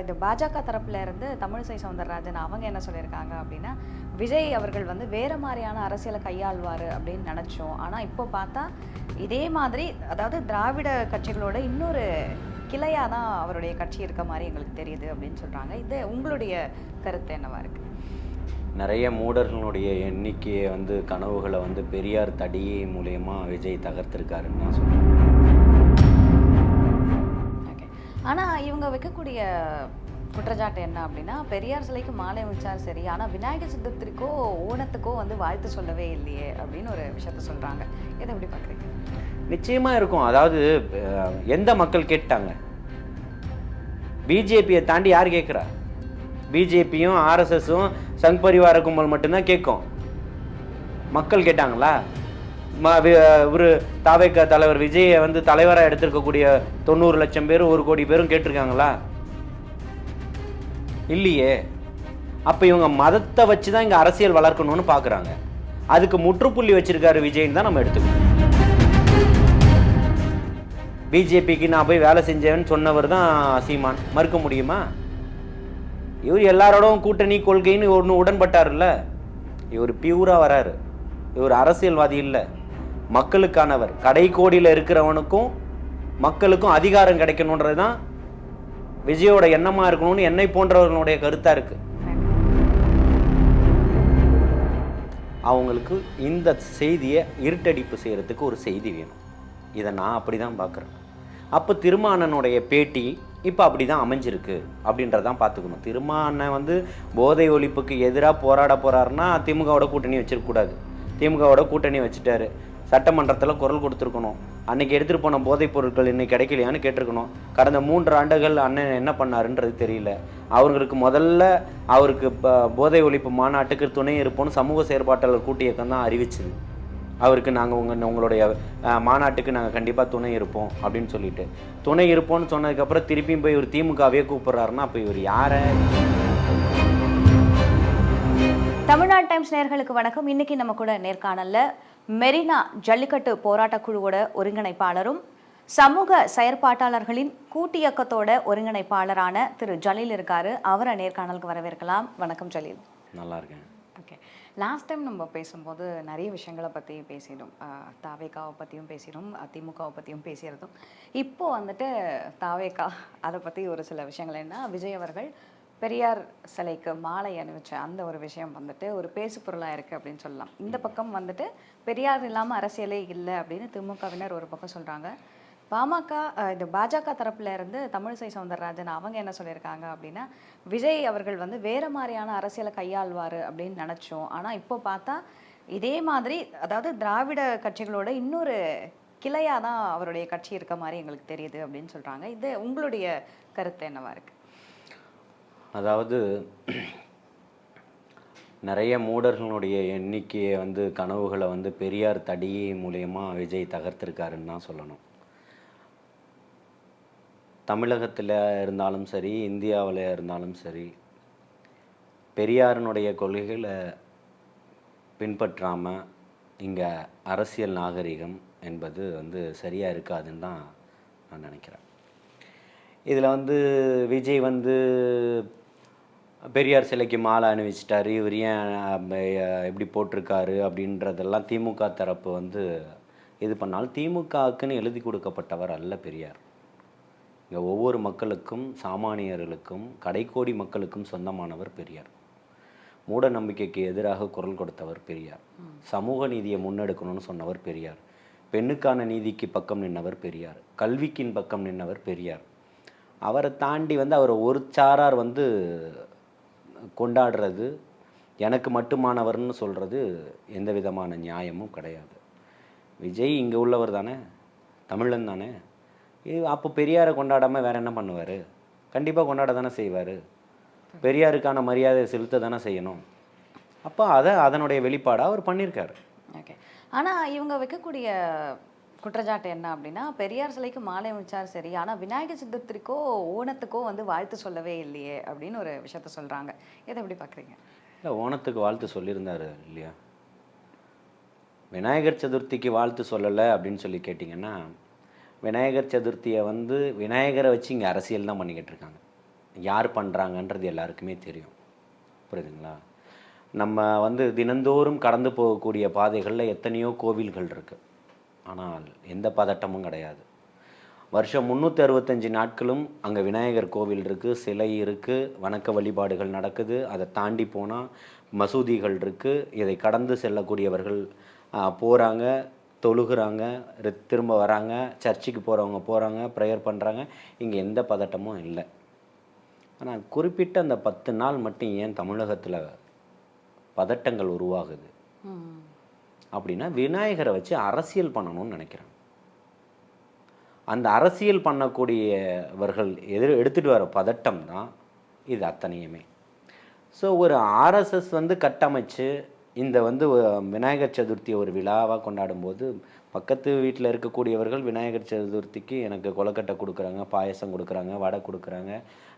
இந்த பாஜக தரப்புல இருந்து தமிழிசை சவுந்தரராஜன் அவங்க என்ன சொல்லியிருக்காங்க அப்படின்னா விஜய் அவர்கள் வந்து வேற மாதிரியான அரசியலை கையாள்வார் அப்படின்னு நினச்சோம். ஆனால் இப்போ பார்த்தா இதே மாதிரி அதாவது திராவிட கட்சிகளோட இன்னொரு கிளையாக தான் அவருடைய கட்சி இருக்க மாதிரி எங்களுக்கு தெரியுது அப்படின்னு சொல்கிறாங்க இது உங்களுடைய கருத்து என்னவா இருக்கு? நிறைய மூடர்களுடைய எண்ணிக்கையை வந்து கனவுகளை வந்து பெரியார் தடி மூலயமா விஜய் தகர்த்திருக்காருன்னு நான் சொல்கிறேன் ஆனால் இவங்க வைக்கக்கூடிய குற்றச்சாட்டு என்ன அப்படின்னா பெரியார் சிலைக்கு மாலை வச்சார் சரி ஆனால் விநாயகர் சதுர்த்திக்கோ ஓணத்துக்கோ வந்து வாழ்த்து சொல்லவே இல்லையே அப்படின்னு ஒரு விஷயத்த சொல்கிறாங்க இதை எப்படி பார்க்குறீங்க? நிச்சயமாக இருக்கும். அதாவது எந்த மக்கள் கேட்டாங்க? பிஜேபியை தாண்டி யார் கேட்குறா? பிஜேபியும் ஆர்எஸ்எஸும் சங் பரிவார கும்பல் மட்டும்தான் கேட்கும். மக்கள் கேட்டாங்களா? இவர் தாவேக்க தலைவர் விஜயை வந்து தலைவராக எடுத்திருக்கக்கூடிய தொண்ணூறு லட்சம் பேரும் ஒரு கோடி பேரும் கேட்டிருக்காங்களா? இல்லையே. அப்போ இவங்க மதத்தை வச்சு தான் இங்கே அரசியல் வளர்க்கணும்னு பார்க்குறாங்க அதுக்கு முற்றுப்புள்ளி வச்சிருக்காரு விஜய்னு தான் நம்ம எடுத்துக்கணும். பிஜேபிக்கு நான் போய் வேலை செஞ்சேன்னு சொன்னவர் தான் சீமான். மறுக்க முடியுமா? இவர் எல்லாரோடும் கூட்டணி கொள்கைன்னு ஒன்று உடன்பட்டார்ல இவர் பியூராக வராரு. இவர் அரசியல்வாதி இல்லை. மக்களுக்கானவர். கடைக்கோடியில் இருக்கிறவனுக்கும் மக்களுக்கும் அதிகாரம் கிடைக்கணுன்றது தான் விஜயோட எண்ணமாக இருக்கணும்னு என்னை போன்றவர்களுடைய கருத்தாக இருக்குது அவங்களுக்கு இந்த செய்தியை இருட்டடிப்பு செய்கிறதுக்கு ஒரு செய்தி வேணும். இதை நான் அப்படி தான் பார்க்குறேன். அப்போ திருமானனுடைய பேட்டி இப்போ அப்படி தான் அமைஞ்சிருக்கு அப்படின்றதான் பார்த்துக்கணும். திருமானன் வந்து போதை ஒழிப்புக்கு எதிராக போராட போகிறாருன்னா திமுகவோட கூட்டணி வச்சிருக்கக்கூடாது திமுகவோட கூட்டணி வச்சுட்டாரு. சட்டமன்றத்தில் குரல் கொடுத்துருக்கணும். அன்னைக்கு எடுத்துகிட்டு போன போதைப் பொருட்கள் இன்னைக்கு கிடைக்கலையான்னு கேட்டிருக்கணும். கடந்த மூன்று ஆண்டுகள் அண்ணன் என்ன பண்ணாருன்றது தெரியல. அவங்களுக்கு முதல்ல அவருக்கு இப்போ போதை ஒழிப்பு மாநாட்டுக்கு துணை இருப்போம்னு சமூக செயற்பாட்டாளர் கூட்டு இயக்கம் தான் அறிவிச்சுது. அவருக்கு நாங்கள் உங்கள் உங்களுடைய மாநாட்டுக்கு நாங்கள் கண்டிப்பாக துணை இருப்போம் அப்படின்னு சொல்லிட்டு. துணை இருப்போம்னு சொன்னதுக்கப்புறம் திருப்பியும் போய் இவர் திமுகவே கூப்பிட்றாருன்னா அப்போ இவர் யாரை? தமிழ்நாடு டைம்ஸ் நேர்களுக்கு வணக்கம். இன்னைக்கு நம்ம கூட நேர்காணல்ல மெரினா ஜல்லிக்கட்டு போராட்ட குழுவோட ஒருங்கிணைப்பாளரும் சமூக செயற்பாட்டாளர்களின் கூட்டியக்கத்தோட ஒருங்கிணைப்பாளரான திரு ஜலீல் இருக்காரு. அவரை நேர்காணலுக்கு வரவேற்கலாம். வணக்கம் ஜலீல். நல்லா இருக்கேன். ஓகே. லாஸ்ட் டைம் நம்ம பேசும்போது நிறைய விஷயங்களை பற்றி பேசினோம். தாவேக்காவை பற்றியும் பேசினோம். திமுகவை பற்றியும் பேசியிருந்தோம். இப்போ வந்துட்டு தாவேக்கா அதை பற்றி ஒரு சில விஷயங்கள். என்ன விஜய் அவர்கள் பெரியார் சிலைக்கு மாலை அணிவிச்ச அந்த ஒரு விஷயம் வந்துட்டு ஒரு பேசு பொருளாக இருக்குது அப்படின்னு சொல்லலாம். இந்த பக்கம் வந்துட்டு பெரியார் இல்லாமல் அரசியலே இல்லை அப்படின்னு திமுகவினர் ஒரு பக்கம் சொல்கிறாங்க பாமக இந்த பாஜக தரப்புல இருந்து தமிழிசை சவுந்தரராஜன் அவங்க என்ன சொல்லியிருக்காங்க அப்படின்னா விஜய் அவர்கள் வந்து வேற மாதிரியான அரசியலை கையாள்வார் அப்படின்னு நினச்சோம். ஆனால் இப்போ பார்த்தா இதே மாதிரி அதாவது திராவிட கட்சிகளோட இன்னொரு கிளையாக தான் அவருடைய கட்சி இருக்க மாதிரி எங்களுக்கு தெரியுது அப்படின்னு சொல்கிறாங்க இது உங்களுடைய கருத்து என்னவா இருக்கு? அதாவது நிறைய மூடர்களுடைய எண்ணிக்கையை வந்து கனவுகளை வந்து பெரியார் தடி மூலயமா விஜய் தகர்த்திருக்காருன்னு தான் சொல்லணும். தமிழகத்தில் இருந்தாலும் சரி இந்தியாவில் இருந்தாலும் சரி பெரியாரினுடைய கொள்கைகளை பின்பற்றாமல் இங்கே அரசியல் நாகரிகம் என்பது வந்து சரியாக இருக்காதுன்னு தான் நான் நினைக்கிறேன். இதில் வந்து விஜய் வந்து பெரியார் சிலைக்கு மாலை அணிவிச்சிட்டாரு. இவர் ஏன் எப்படி போட்டிருக்காரு அப்படின்றதெல்லாம் திமுக தரப்பு வந்து இது பண்ணாலும் திமுகவுக்குன்னு எழுதி கொடுக்கப்பட்டவர் அல்ல பெரியார். இங்கே ஒவ்வொரு மக்களுக்கும் சாமானியர்களுக்கும் கடைக்கோடி மக்களுக்கும் சொந்தமானவர் பெரியார். மூட நம்பிக்கைக்கு எதிராக குரல் கொடுத்தவர் பெரியார். சமூக நீதியை முன்னெடுக்கணும்னு சொன்னவர் பெரியார். பெண்ணுக்கான நீதிக்கு பக்கம் நின்றவர் பெரியார். கல்விக்கின் பக்கம் நின்றவர் பெரியார். அவரை தாண்டி வந்து அவர் ஒரு சாரார் வந்து கொண்டாடுறது எனக்கு மட்டுமானவர்னு சொல்கிறது எந்த விதமான நியாயமும் கிடையாது. விஜய் இங்கே உள்ளவர் தானே தமிழன் தானே. இது அப்போ பெரியாரை கொண்டாடாமல் வேற என்ன பண்ணுவார்? கண்டிப்பாக கொண்டாட தானே செய்வார். பெரியாருக்கான மரியாதை செலுத்த தானே செய்யணும். அப்போ அதை அதனுடைய வெளிப்பாடாக அவர் பண்ணியிருக்காரு. ஓகே. ஆனால் இவங்க வைக்கக்கூடிய குற்றச்சாட்டு என்ன அப்படின்னா பெரியார் சிலைக்கு மாலை அமைச்சார் சரி ஆனால் விநாயகர் சதுர்த்திக்கோ ஓணத்துக்கோ வந்து வாழ்த்து சொல்லவே இல்லையே அப்படின்னு ஒரு விஷயத்த சொல்கிறாங்க இதை எப்படி பார்க்குறீங்க இல்லை ஓணத்துக்கு வாழ்த்து சொல்லியிருந்தாரு இல்லையா? விநாயகர் சதுர்த்திக்கு வாழ்த்து சொல்லலை அப்படின்னு சொல்லி கேட்டிங்கன்னா விநாயகர் சதுர்த்தியை வந்து விநாயகரை வச்சு இங்கே அரசியல் தான் பண்ணிக்கிட்டு இருக்காங்க. யார் பண்ணுறாங்கன்றது எல்லாருக்குமே தெரியும். புரியுதுங்களா? நம்ம வந்து தினந்தோறும் கடந்து போகக்கூடிய பாதைகளில் எத்தனையோ கோவில்கள் இருக்குது ஆனால் எந்த பதட்டமும் கிடையாது. வருஷம் முந்நூற்றி அறுபத்தஞ்சு நாட்களும் அங்கே விநாயகர் கோவில் இருக்குது சிலை இருக்குது வணக்க வழிபாடுகள் நடக்குது. அதை தாண்டி போனால் மசூதிகள் இருக்குது இதை கடந்து செல்லக்கூடியவர்கள் போகிறாங்க தொழுகிறாங்க திரும்ப வராங்க சர்ச்சுக்கு போகிறவங்க போகிறாங்க ப்ரேயர் பண்ணுறாங்க இங்கே எந்த பதட்டமும் இல்லை. ஆனால் குறிப்பிட்ட அந்த பத்து நாள் மட்டும் ஏன் தமிழகத்தில் பதட்டங்கள் உருவாகுது? அப்படின்னா விநாயகரை வச்சு அரசியல் பண்ணணும்னு நினைக்கிறாங்க அந்த அரசியல் பண்ணக்கூடியவர்கள் எதிர் எடுத்துகிட்டு வர பதட்டம் தான் இது அத்தனையுமே. ஸோ ஒரு ஆர்எஸ்எஸ் வந்து கட்டமைச்சு இந்த வந்து விநாயகர் சதுர்த்தியை ஒரு விழாவாக கொண்டாடும்போது பக்கத்து வீட்டில் இருக்கக்கூடியவர்கள் விநாயகர் சதுர்த்திக்கு எனக்கு கொலக்கட்டை கொடுக்குறாங்க பாயசம் கொடுக்குறாங்க வடை கொடுக்குறாங்க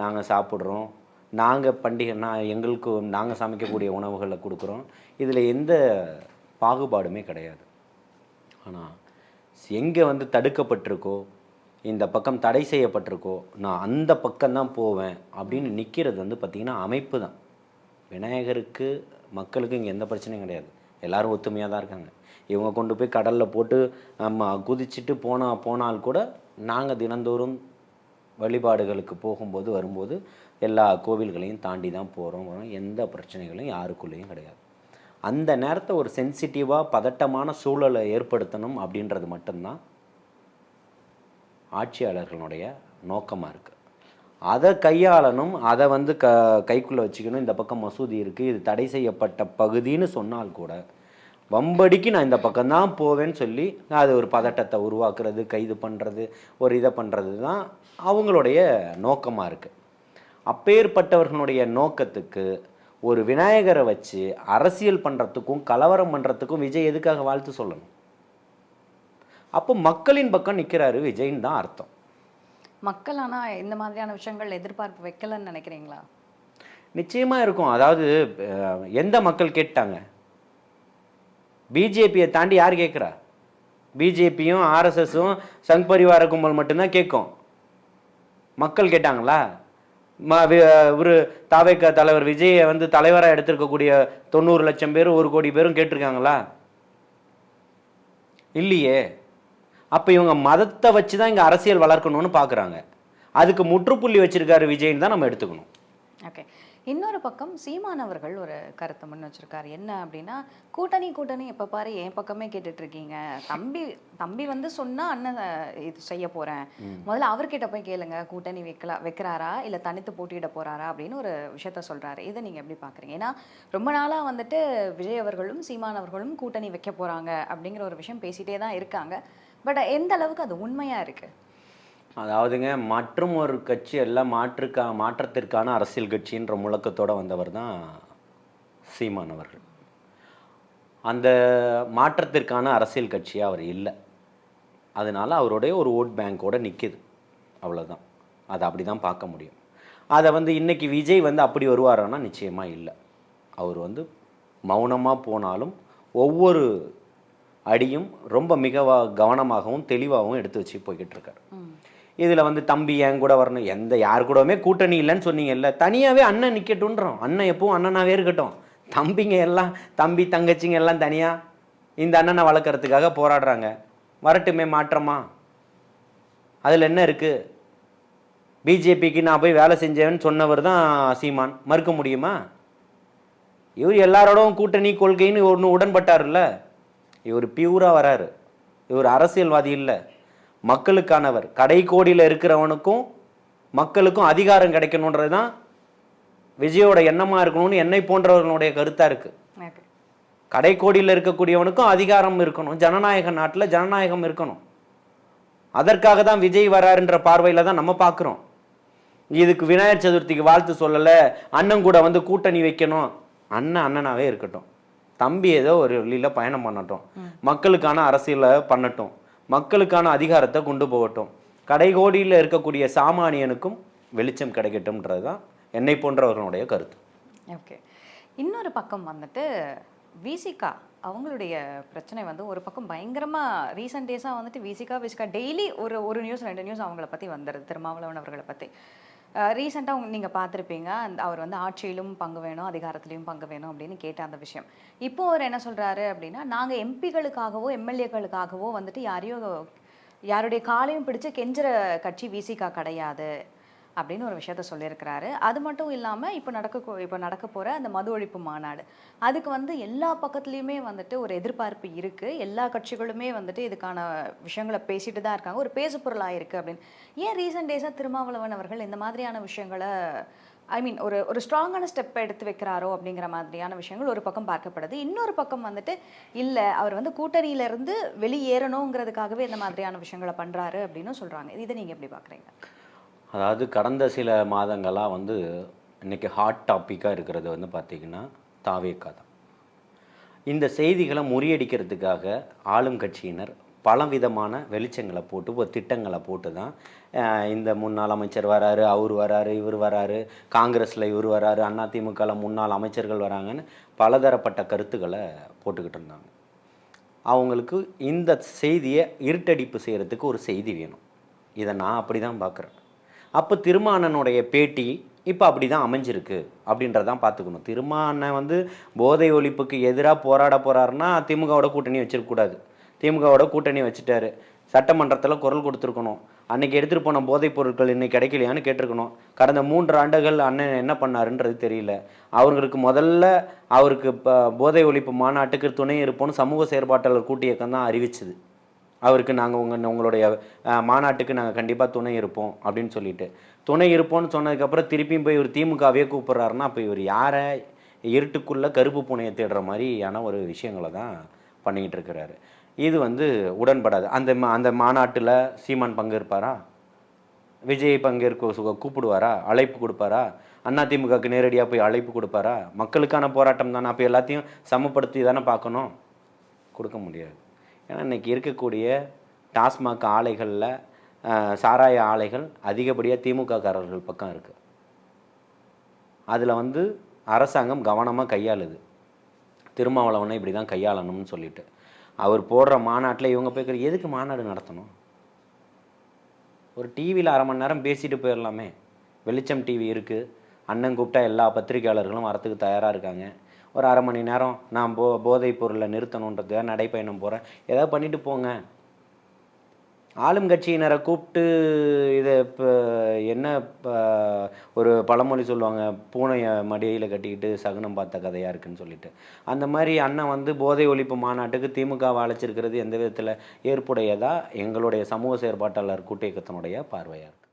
நாங்கள் சாப்பிட்றோம். நாங்கள் பண்டிகை நான் எங்களுக்கு நாங்கள் சமைக்கக்கூடிய உணவுகளை கொடுக்குறோம். இதில் எந்த பாகுபாடுமே கிடையாது. ஆனால் எங்கே வந்து தடுக்கப்பட்டிருக்கோ இந்த பக்கம் தடை செய்யப்பட்டிருக்கோ நான் அந்த பக்கம்தான் போவேன் அப்படின்னு நிற்கிறது வந்து பார்த்திங்கன்னா அமைப்பு தான். விநாயகருக்கு மக்களுக்கு இங்கே எந்த பிரச்சனையும் கிடையாது. எல்லோரும் ஒத்துமையாக தான் இருக்காங்க. இவங்க கொண்டு போய் கடலில் போட்டு நம்ம குதிச்சுட்டு போனா போனால் கூட நாங்கள் தினந்தோறும் வழிபாடுகளுக்கு போகும்போது வரும்போது எல்லா கோவில்களையும் தாண்டி தான் போகிறோம் வரோம் எந்த பிரச்சனைகளும் யாருக்குள்ளேயும் கிடையாது. அந்த நேரத்தை ஒரு சென்சிட்டிவாக பதட்டமான சூழலை ஏற்படுத்தணும் அப்படின்றது மட்டும்தான் ஆட்சியாளர்களுடைய நோக்கமாக இருக்குது அதை கையாளணும் அதை வந்து க கைக்குள்ளே வச்சுக்கணும் இந்த பக்கம் மசூதி இருக்குது இது தடை செய்யப்பட்ட பகுதின்னு சொன்னால் கூட வம்படிக்கு நான் இந்த பக்கம்தான் போவேன்னு சொல்லி அது ஒரு பதட்டத்தை உருவாக்குறது கைது பண்ணுறது ஒரு இதை பண்ணுறது தான் அவங்களுடைய நோக்கமாக இருக்குது அப்பேற்பட்டவர்களுடைய நோக்கத்துக்கு ஒரு விநாயகரை வச்சு அரசியல் பண்ணுறதுக்கும் கலவரம் பண்ணுறதுக்கும் விஜய் எதுக்காக வாழ்த்து சொல்லணும்? அப்போ மக்களின் பக்கம் நிற்கிறாரு விஜய்ன்னு தான் அர்த்தம். மக்கள் ஆனா இந்த மாதிரியான விஷயங்கள் எதிர்பார்ப்பு வைக்கலன்னு நினைக்கிறீங்களா? நிச்சயமாக இருக்கும். அதாவது எந்த மக்கள் கேட்டாங்க? பிஜேபியை தாண்டி யார் கேட்குறா? பிஜேபியும் ஆர்எஸ்எஸும் சங் பரிவார கும்பல் மட்டும்தான் கேட்கும். மக்கள் கேட்டாங்களா? ஒரு தாவேக்க தலைவர் விஜயை வந்து தலைவராக எடுத்திருக்கக்கூடிய தொண்ணூறு லட்சம் பேர் ஒரு கோடி பேரும் கேட்டிருக்காங்களா? இல்லையே. அப்போ இவங்க மதத்தை வச்சு தான் இங்கே அரசியல் வளர்க்கணும்னு பார்க்குறாங்க அதுக்கு முற்றுப்புள்ளி வச்சிருக்காரு விஜய்ன்னு தான் நம்ம எடுத்துக்கணும். ஓகே. இன்னொரு பக்கம் சீமான் அவர்கள் ஒரு கருத்தை முன் வச்சிருக்காரு. என்ன அப்படின்னா கூட்டணி கூட்டணி எப்போ பாரு என் பக்கமே கேட்டுட்டு இருக்கீங்க தம்பி தம்பி வந்து சொன்னா அண்ணன் இது செய்ய போறேன். முதல்ல அவர்கிட்ட போய் கேளுங்க கூட்டணி வைக்கல வைக்கிறாரா இல்ல தனித்து போட்டியிட போறாரா அப்படின்னு ஒரு விஷயத்த சொல்றாரு. இதை நீங்க எப்படி பாக்குறீங்க? ஏன்னா ரொம்ப நாளா வந்துட்டு விஜய் அவர்களும் சீமான் அவர்களும் கூட்டணி வைக்க போறாங்க அப்படிங்கிற ஒரு விஷயம் பேசிட்டே தான் இருக்காங்க. பட் எந்த அளவுக்கு அது உண்மையா இருக்கு? அதாவதுங்க மற்றும் ஒரு கட்சி எல்லாம் மாற்றுக்கா மாற்றத்திற்கான அரசியல் கட்சின்ற முழக்கத்தோடு வந்தவர் தான் சீமான் அவர்கள். அந்த மாற்றத்திற்கான அரசியல் கட்சியாக அவர் இல்லை. அதனால் அவருடைய ஒரு ஓட் பேங்கோடு நிற்கிது அவ்வளோதான் அதை அப்படி தான் பார்க்க முடியும். அதை வந்து இன்றைக்கி விஜய் வந்து அப்படி வருவாரான்னா நிச்சயமாக இல்லை. அவர் வந்து மௌனமாக போனாலும் ஒவ்வொரு அடியும் ரொம்ப மிக கவனமாகவும் தெளிவாகவும் எடுத்து வச்சு போய்கிட்டு இருக்கார். இதில் வந்து தம்பி என் கூட வரணும். எந்த யார் கூடவுமே கூட்டணி இல்லைன்னு சொன்னீங்கல்ல. தனியாகவே அண்ணன் நிற்கட்டுன்றோம் அண்ணன் எப்பவும் அண்ணனாகவே இருக்கட்டும். தம்பிங்க எல்லாம் தம்பி தங்கச்சிங்க எல்லாம் தனியாக இந்த அண்ணனை வளர்க்குறதுக்காக போராடுறாங்க. வரட்டுமே மாற்றமா? அதில் என்ன இருக்குது பிஜேபிக்கு நான் போய் வேலை செஞ்சேன்னு சொன்னவர் தான் சீமான். மறுக்க முடியுமா? இவர் எல்லாரோடவும் கூட்டணி கொள்கைன்னு ஒன்று உடன்பட்டார்ல இவர் பியூராக வராரு. இவர் அரசியல்வாதி இல்லை. மக்களுக்கானவர். கடைக்கோடியில் இருக்கிறவனுக்கும் மக்களுக்கும் அதிகாரம் கிடைக்கணுன்றது தான் விஜயோட எண்ணமாக இருக்கணும்னு என்னை போன்றவர்களுடைய கருத்தாக இருக்குது கடைக்கோடியில் இருக்கக்கூடியவனுக்கும் அதிகாரம் இருக்கணும். ஜனநாயக நாட்டில் ஜனநாயகம் இருக்கணும். அதற்காக தான் விஜய் வராருன்ற பார்வையில் தான் நம்ம பார்க்குறோம். இதுக்கு விநாயகர் சதுர்த்திக்கு வாழ்த்து சொல்லலை. அண்ணன் கூட வந்து கூட்டணி வைக்கணும். அண்ணன் அண்ணனாவே இருக்கட்டும். தம்பி ஏதோ ஒரு வழியில் பயணம் பண்ணட்டும். மக்களுக்கான அரசியலை பண்ணட்டும். மக்களுக்கான அதிகாரத்தை கொண்டு போகட்டும். கடைகோடியில் இருக்கக்கூடிய சாமானியனுக்கும் வெளிச்சம் கிடைக்கட்டும்ன்றது தான் என்னை போன்றவர்களுடைய கருத்து. ஓகே. இன்னொரு பக்கம் வந்துட்டு விசிகா அவங்களுடைய பிரச்சனை வந்து ஒரு பக்கம் பயங்கரமாக ரீசெண்ட் டேஸாக வந்துட்டு விசிகா விசிகா டெய்லி ஒரு ஒரு நியூஸ் ரெண்டு நியூஸ் அவங்கள பற்றி வந்துடுது திருமாவளவன் அவர்களை பற்றி ரீசெண்டாக நீங்கள் பார்த்துருப்பீங்க. அவர் வந்து ஆட்சியிலும் பங்கு வேணும் அதிகாரத்திலையும் பங்கு வேணும் அப்படின்னு கேட்ட அந்த விஷயம். இப்போ அவர் என்ன சொல்கிறாரு அப்படின்னா நாங்கள் எம்பிகளுக்காகவோ எம்எல்ஏக்களுக்காகவோ வந்துட்டு யாரையும் யாருடைய காலையும் பிடிச்சு கெஞ்சுற கட்சி விசிகா கிடையாது. அப்படின்னு ஒரு விஷயத்த சொல்லியிருக்கிறாரு. அது மட்டும் இல்லாமல் இப்போ நடக்க இப்போ நடக்க போகிற அந்த மது ஒழிப்பு மாநாடு. அதுக்கு வந்து எல்லா பக்கத்துலேயுமே வந்துட்டு ஒரு எதிர்பார்ப்பு இருக்குது எல்லா கட்சிகளுமே வந்துட்டு இதுக்கான விஷயங்களை பேசிட்டு தான் இருக்காங்க. ஒரு பேசு பொருளாக இருக்குது அப்படின்னு. ஏன் ரீசெண்ட் டேஸாக திருமாவளவன் அவர்கள் இந்த மாதிரியான விஷயங்களை ஐ மீன் ஒரு ஒரு ஸ்ட்ராங்கான ஸ்டெப் எடுத்து வைக்கிறாரோ அப்படிங்கிற மாதிரியான விஷயங்கள் ஒரு பக்கம் பார்க்கப்படுது. இன்னொரு பக்கம் வந்துட்டு இல்லை அவர் வந்து கூட்டணியிலேருந்து வெளியேறணுங்கிறதுக்காகவே இந்த மாதிரியான விஷயங்களை பண்ணுறாரு அப்படின்னு சொல்கிறாங்க இதை நீங்கள் எப்படி பார்க்குறீங்க? அதாவது கடந்த சில மாதங்களாக வந்து இன்னைக்கு ஹாட் டாப்பிக்காக இருக்கிறது வந்து பார்த்திங்கன்னா தாவேக்கா தான் இந்த செய்திகளை முறியடிக்கிறதுக்காக ஆளும் கட்சியினர் பலவிதமான வெளிச்சங்களை போட்டு ஒரு திட்டங்களை போட்டு தான் இந்த முன்னாள் அமைச்சர் வராரு அவர் வராரு இவர் வராரு காங்கிரஸில் இவர் வராரு அதிமுகவில் முன்னாள் அமைச்சர்கள் வராங்கன்னு பலதரப்பட்ட கருத்துக்களை போட்டுக்கிட்டு இருந்தாங்க. அவங்களுக்கு இந்த செய்தியை இருட்டடிப்பு செய்கிறதுக்கு ஒரு செய்தி வேணும். இதை நான் அப்படி தான் பார்க்குறேன் அப்போ திருமானனுடைய பேட்டி இப்போ அப்படி தான் அமைஞ்சிருக்கு. அப்படின்றதான் பார்த்துக்கணும் திருமானன் வந்து போதை ஒழிப்புக்கு எதிராக போராட போகிறாருன்னா திமுகவோட கூட்டணி வச்சிருக்கக்கூடாது திமுகவோட கூட்டணி வச்சுட்டாரு. சட்டமன்றத்தில் குரல் கொடுத்துருக்கணும். அன்னைக்கு எடுத்துகிட்டு போன போதைப் பொருட்கள் இன்னைக்கு கிடைக்கலையான்னு கேட்டிருக்கணும். கடந்த மூன்று ஆண்டுகள் அண்ணன் என்ன பண்ணாருன்றது தெரியல. அவங்களுக்கு முதல்ல அவருக்கு இப்போ போதை ஒழிப்பு மாநாட்டுக்கு துணை இருப்போம்னு சமூக செயற்பாட்டாளர் கூட்டு இயக்கம் தான் அறிவிச்சது. அவருக்கு நாங்கள் உங்கள் உங்களுடைய மாநாட்டுக்கு நாங்கள் கண்டிப்பாக துணை இருப்போம் அப்படின்னு சொல்லிட்டு. துணை இருப்போம்னு சொன்னதுக்கப்புறம் திருப்பியும் போய் இவர் திமுகவே கூப்பிட்றாருன்னா அப்போ இவர் யாரை இருட்டுக்குள்ளே கருப்பு பூனையை தேடுற மாதிரியான ஒரு விஷயங்களை தான் பண்ணிக்கிட்டு இருக்கிறாரு. இது வந்து உடன்படாது. அந்த மா- அந்த மாநாட்டில் சீமான் பங்கேற்பாரா? விஜய் பங்கேற்க கூப்பிடுவாரா? அழைப்பு கொடுப்பாரா? அதிமுகவுக்கு நேரடியாக போய் அழைப்பு கொடுப்பாரா? மக்களுக்கான போராட்டம் தானே. அப்போ எல்லாத்தையும் சமப்படுத்தி தானே பார்க்கணும். கொடுக்க முடியாது. ஏன்னா இன்னைக்கு இருக்கக்கூடிய டாஸ்மாக் ஆலைகளில் சாராய ஆலைகள் அதிகப்படியாக திமுககாரர்கள் பக்கம் இருக்குது அதில் வந்து அரசாங்கம் கவனமாக கையாளுது. திருமாவளவனை இப்படி தான் கையாளணும்னு சொல்லிட்டு. அவர் போடுற மாநாட்டில் இவங்க போய் எதுக்கு மாநாடு நடத்தணும்? ஒரு டிவியில் அரை மணி நேரம் பேசிட்டு போயிடலாமே வெளிச்சம் டிவி இருக்குது அண்ணன் கூப்பிட்டா எல்லா பத்திரிகையாளர்களும் வரத்துக்கு தயாராக இருக்காங்க. ஒரு அரை மணி நேரம் நான் போ போதைப் பொருளை நிறுத்தணுன்றதுக்காக நடைப்பயணம் போகிறேன் ஏதாவது பண்ணிட்டு போங்க. ஆளும் கட்சியினரை கூப்பிட்டு இதை இப்போ என்ன இப்போ ஒரு பழமொழி சொல்லுவாங்க பூனையை மடியில் கட்டிக்கிட்டு சகுனம் பார்த்த கதையாக இருக்குன்னு சொல்லிட்டு. அந்த மாதிரி அண்ணன் வந்து போதை ஒழிப்பு மாநாட்டுக்கு திமுகவை அழைச்சிருக்கிறது எந்த விதத்தில்? ஏற்புடையதா? எங்களுடைய சமூக செயற்பாட்டாளர் கூட்டியக்கத்தினுடைய பார்வையாக இருக்குது